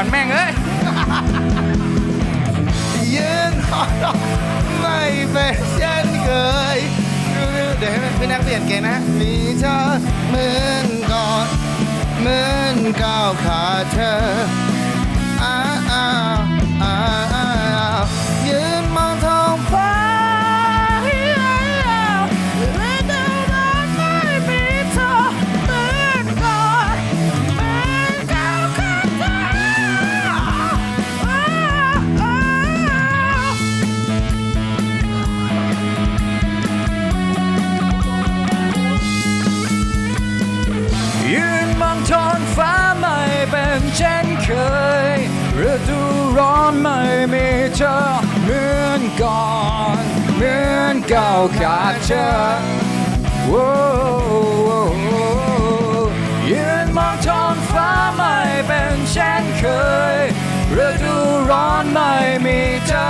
ก่อนแม่งเอ้ยยืนหอดไม่เป็นเช่นเคยเดี๋ยวให้พี่นักเปลี่ยนเกงนะมีเธอเหมือนก่อนเหมือนก้าวขาเธอ เธอเหมือนก่อนเหมือนเก่าขาดเธอโอ้ยืนมองท้องฟ้าไม่เป็นเช่นเคยฤดูร้อนไม่มีเธอ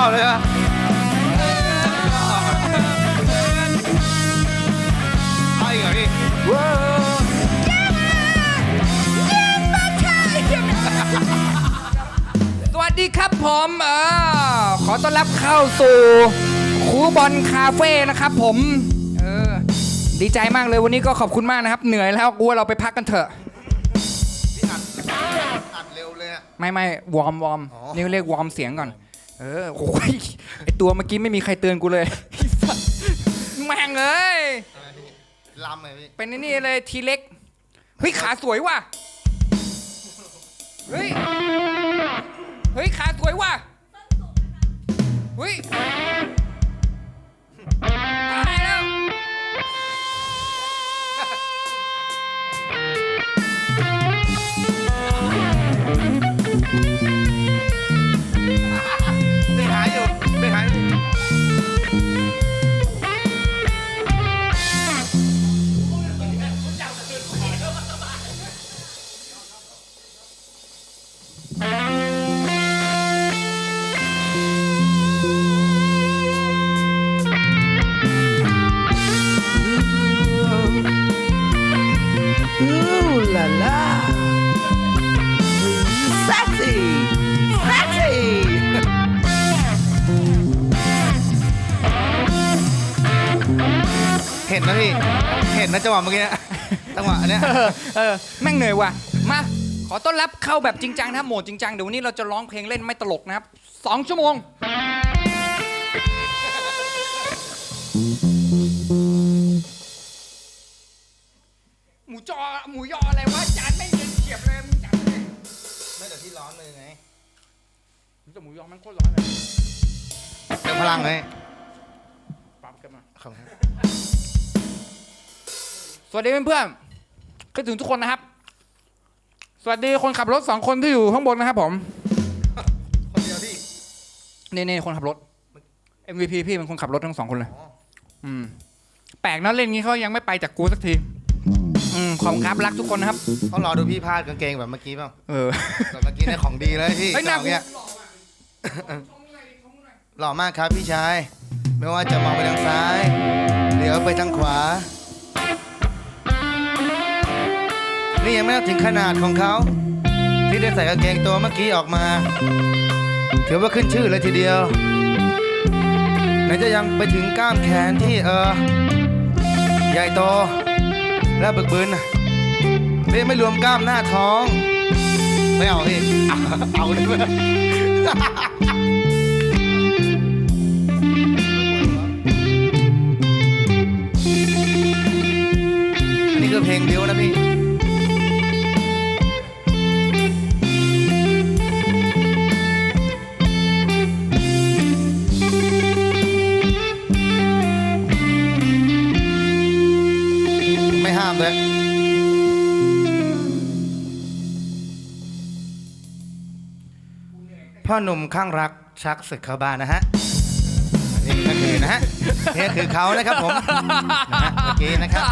อีกรอบเลยอะเอาอีกเหรอพี่สวัสดีครับผมเออขอต้อนรับเข้าสู่คูบอลคาเฟ่นะครับผมเออดีใจมากเลยวันนี้ก็ขอบคุณมากนะครับ เหนื่อยแล้วกูว่าเราไปพักกันเถอะพี่อัดอัดเร็วเลยอะ ไม่ไม่วอร์มวอร์มอ๋อนี่เรียกวอร์มเสียงก่อน เออโอ้ยไอตัวเมื่อกี้ไม่มีใครเตือนกูเลยแม่งเอ้ยอะไรพี่ลำเลยพี่เป็นไอ้นี่เลยทีเล็กเฮ้ยขาสวยว่ะเฮ้ยเฮ้ยขาสวยว่ะเฮ้ย นนะพี่เห็นนะจังหวะเมื่อกี้จังหวะอันเนี้ยเออเออแม่งเหนื่อยว่ะมาขอต้อนรับเข้าแบบจริงจังนะครับโหมดจริงจังเดี๋ยววันนี้เราจะร้องเพลงเล่นไม่ตลกนะครับสองชั่วโมงหมูจอหมูยออะไรวะจานไม่เย็นเฉียบเลยมึงจัดเลยไม่แต่ที่ร้อนเลยไงแต่หมูยอมันโคตรร้อนเลยเติมพลังเลยปรับกันมาขอบคุณครับ สวัสดีเพื่อนๆคิดถึงทุกคนนะครับ สวัสดีคนขับรถสองคนที่อยู่ข้างบนนะครับ ผมคนเดียวพี่นี่นี่คนขับรถ MVP พี่เป็นคนขับรถทั้งสองคนเลยอ๋ออืม แปลกนะเล่นงี้เขายังไม่ไปจากกูสักทีอืมขอบคุณครับรักทุกคนนะครับต้องรอดูพี่พลาดกางเกงแบบเมื่อกี้เปล่าเออ แบบเมื่อกี้เนี่ยของดีเลยพี่เฮ้ยหน้าจังหวะกูเนี้ยหล่อมากครับพี่ชาย ไม่ว่าจะมองไปทางซ้าย เหลียวไปทางขวา นี่ยังไม่นับถึงขนาดของเขา ที่ได้ใส่กางเกงตัวเมื่อกี้ออกมา ถือว่าขึ้นชื่อเลยทีเดียวไหนจะยังไปถึงกล้ามแขนที่เออ ใหญ่โต และบึกบึนเรียไม่รวมกล้ามหน้าท้อง ไม่เอาพี่เอาเลย พ่อหนุ่มข้างรักชักศึกเข้าบ้านนะฮะ นี่ก็คือนะฮะนี่ก็คือเขานะครับผมนะฮะเมื่อกี้นะครับ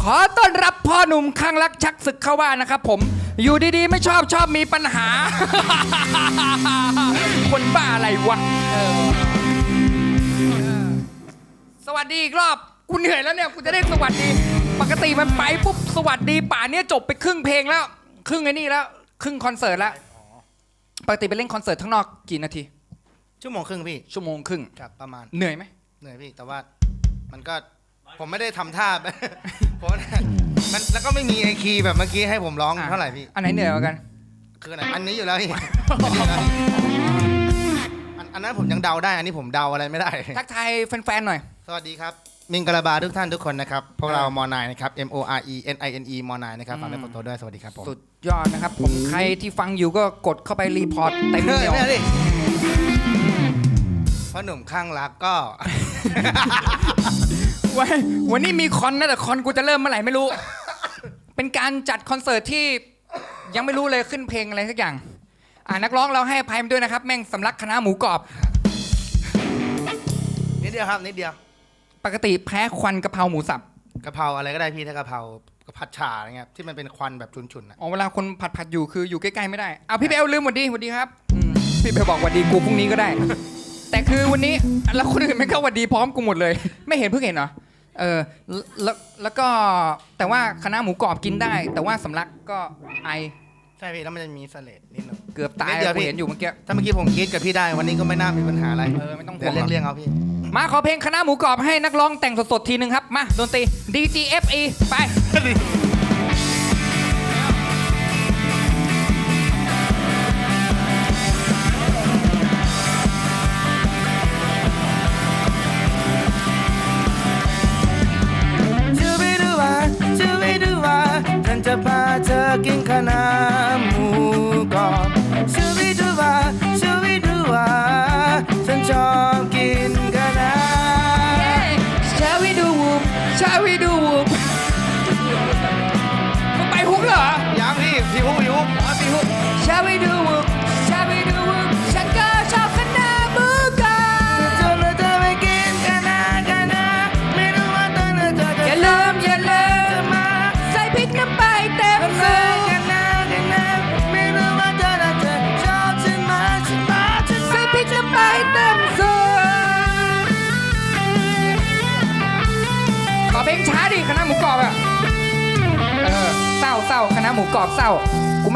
ขอต้อนรับพ่อหนุ่มข้างรักชักศึกเข้าบ้านนะครับผม อยู่ดีๆ ไม่ชอบชอบมีปัญหา คนบ้าอะไรวะเออสวัสดีอีกรอบ กูเหนื่อยแล้วเนี่ย กูจะได้สวัสดี ปกติมันไปปุ๊บสวัสดีป่านเนี้ยจบไปครึ่งเพลงแล้ว ครึ่งไอ้นี่แล้ว ครึ่งคอนเสิร์ตแล้วปกติไปเล่นคอนเสิร์ตข้างนอกกี่นาที ชั่วโมงครึ่งพี่ชั่วโมงครึ่ง ครับประมาณเหนื่อยไหมเหนื่อยพี่แต่ว่ามันก็ผมไม่ได้ทำท่าเพราะว่ามันแล้วก็ไม่มีไอคีย์แบบเมื่อกี้ให้ผมร้องอะเท่าไหร่พี่ อันไหนเหนื่อยกว่ากัน คืออันไหนอันนี้อยู่แล้วพี่อันนี้อยู่แล้วพี่อันอันนั้นผมยังเดาได้ อันนี้ผมเดาอะไรไม่ได้ ทักทายแฟนๆหน่อย สวัสดีครับ มิงกะลาบาทุกท่านทุกคนนะครับพวกเรามอนายนะครับ M O R E N I N E มอนายนะครับฟังในโฟโต้ด้วยสวัสดีครับผมสุดยอดนะครับ ผมใครที่ฟังอยู่ก็กดเข้าไปรีพอร์ตเต็มเฮ้ยเดียวไม่เอาดิพ่อหนุ่มข้างรักก็วันวันนี้มีคอนนะแต่คอนกูจะเริ่มเมื่อไหร่ไม่รู้ เป็นการจัดคอนเสิร์ตที่ยังไม่รู้เลยขึ้นเพลงอะไรสักอย่าง อ่านักร้องเราให้อภัยมันด้วยนะครับ แม่งสำลักคณะหมูกรอบ นิดเดียวครับนิดเดียว ปกติแพ้ควันกะเพราหมูสับกะเพราอะไรก็ได้พี่ถ้ากะเพรากะผัดฉ่าอะไรเงี้ยที่มันเป็นควันแบบชุนๆนะอ๋อเวลาคนผัดผัดๆอยู่คืออยู่ใกล้ๆไม่ได้เอาพี่เบลลืมหวัดดีหวัดดีครับอืมพี่เบลบอกหวัดดีกูพรุ่งนี้ก็ได้ แต่คือวันนี้แล้วคนอื่นไม่เข้าหวัดดีพร้อมกูหมดเลย ไม่เห็นเพิ่งเห็นเหรอเออแล้วแล้วก็แต่ว่าคณะหมูกรอบกินได้ แต่ว่าสำลักก็ไอใช่พี่แล้วมันจะมีเสลดนิดหนึง เกือบตายนิดเดียวกูพี่ เห็นอยู่เมื่อกี้ ถ้าเมื่อกี้ผมกรีดกับพี่ได้วันนี้ก็ไม่น่ามีปัญหาอะไรเออไม่ต้องห่เดี๋ยววงเลี่ยงๆเอาพี่ มาขอเพลงคณะหมูกรอบให้นักร้องแต่งสดๆทีนึงครับ มาดนตรี DGFE ไป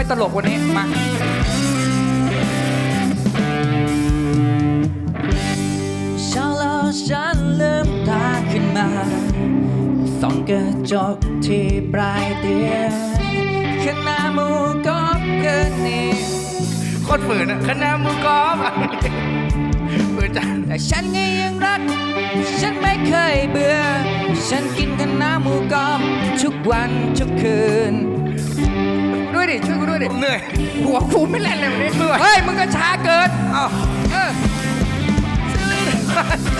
ไม่ตลกวันนี้ มาฉันแล้วฉันลืมตาขึ้นมาส่องกระจกที่ปลายเตียงคณะหมูกรอบคืนนี้โคตรฝืนอะคณะหมูกรอบอะฝืนจังแต่ฉันก็ยังรัก ฉันไม่เคยเบื่อ ฉันกินคณะหมูกรอบทุกวันทุกคืน ด้วยดิช่วยกูด้วยดิเหนื่อย หัวกูไม่เล่นเลยวันนี้เฮ้ยมึงก็ช้าเกินเอ้าเออ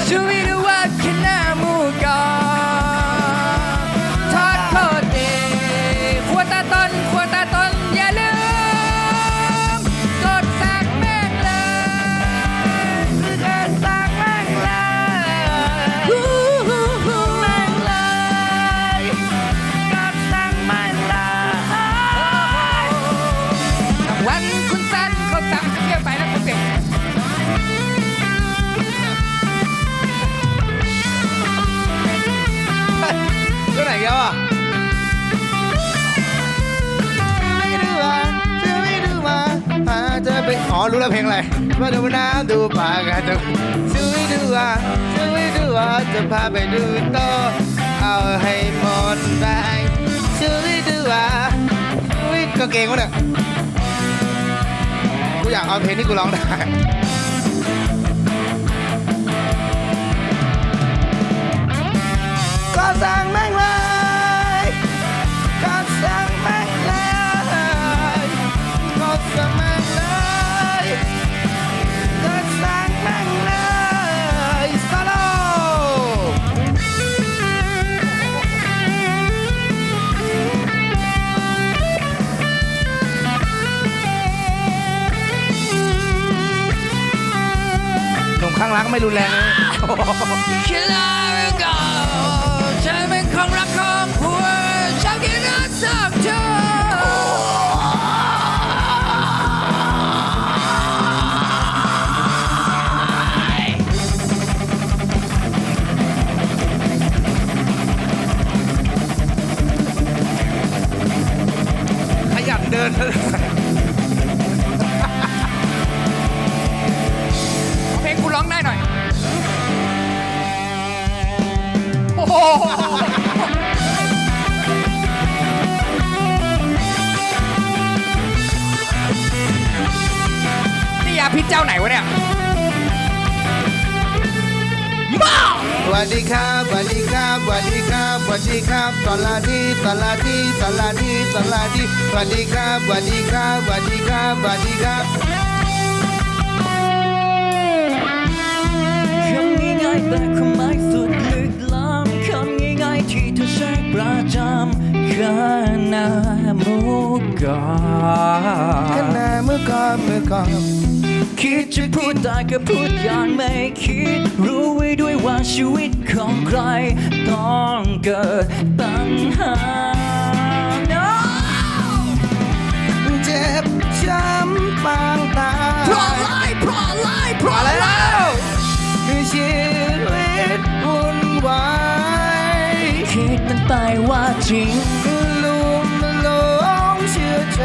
ช่วยดูว่าคณะหมูกรอบ รู้เพลงอะไรมาดูน้ำดูปลากระจกช่วยดูว่าช่วยดูว่าจะพาไปดูโตอเอาให้หมดไปช่วยดูว่าช่วยก็เก่งวะเนี่ยกูอยากเอาเพลงที่กูร้องได้ก็สั่งแม่ง ไม่รุนแรงเลยคิดแล้วก็ฉันเป็นของรักของผัวชอบกินน้ำสักเธอขยันเดิน วัสดีครับสวัสดีครับสวัสดีครับสวัสดีครับตอนลาดีตอนลาดีตอนลาดีตอนลาดีสวัสดีครับสวัสดีครับสวัสดีครับสวัสดีครับคำง่ายๆแต่ความหมายสุดลึกล้ำคำง่ายๆที่เธอใช้ประจำขนามุกาขณะเมื่อก่อนเมื่อก่อน คิดจะพูดแต่ก็พูดอย่างไม่คิด รู้ไว้ด้วยว่าชีวิตของใคร ต้องเกิดปัญหา No เจ็บช้ำปางตาเพราะอะไรเพราะอะไรเพราะอะไรคือชีวิตวุ่นวายคิดมันไปว่าจริงลุมหลงเชื่อใจ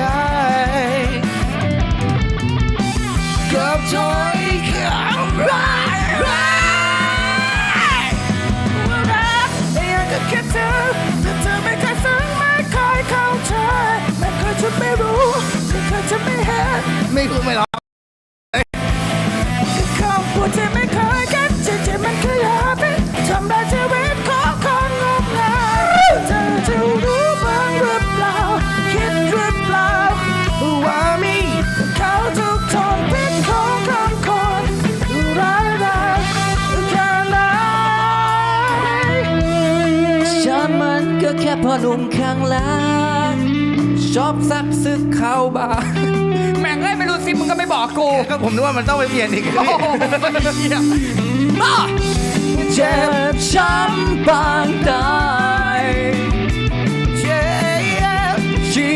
ไม่เคยซึ้งไม่เคยเข้าใจไม่เคยจะไม่รู้ไม่เคยจะไม่เห็นไม่รู้ไม่หรอ หนุ่มข้างหล่างชอบซักซึกเข้าบาร์แม่งเอ้ยไม่รู้สิมึงก็ไม่บอกกู ก็ผมนึกว่ามันต้องไปเปลี่ยนอีกโอ้โหเหี้ยมาเจ็บช้ำปางตายเจ็บชี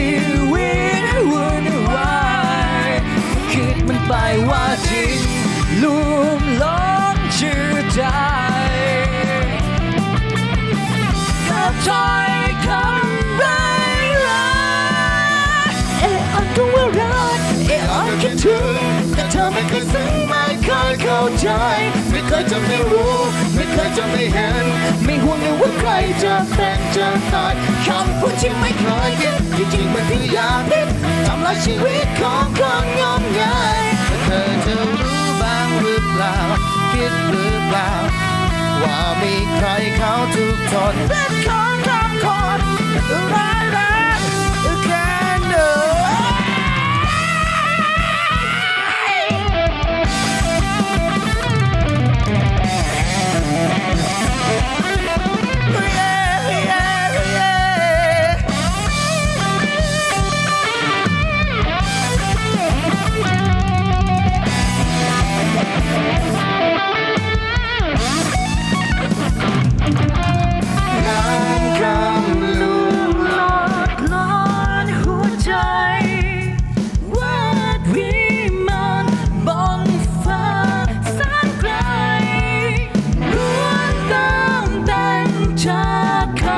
วิตวุ่นวายคิดมันไปว่าจริงลุ่ อไม่เคยซึ้งไม่เคยเข้าใจ ไม่เคยจะไม่รู้ ไม่เคยจะไม่เห็น ไม่ห่วงเลยว่าใครจะเป็นจะตายคำพูดที่ไม่เคยคิดจริงๆมันคือยาพิษทำลายชีวิตของคนงมงายเธอจะรู้บ้างหรือเปล่า คิดหรือเปล่า ว่ามีใครเขาทุกทนรัก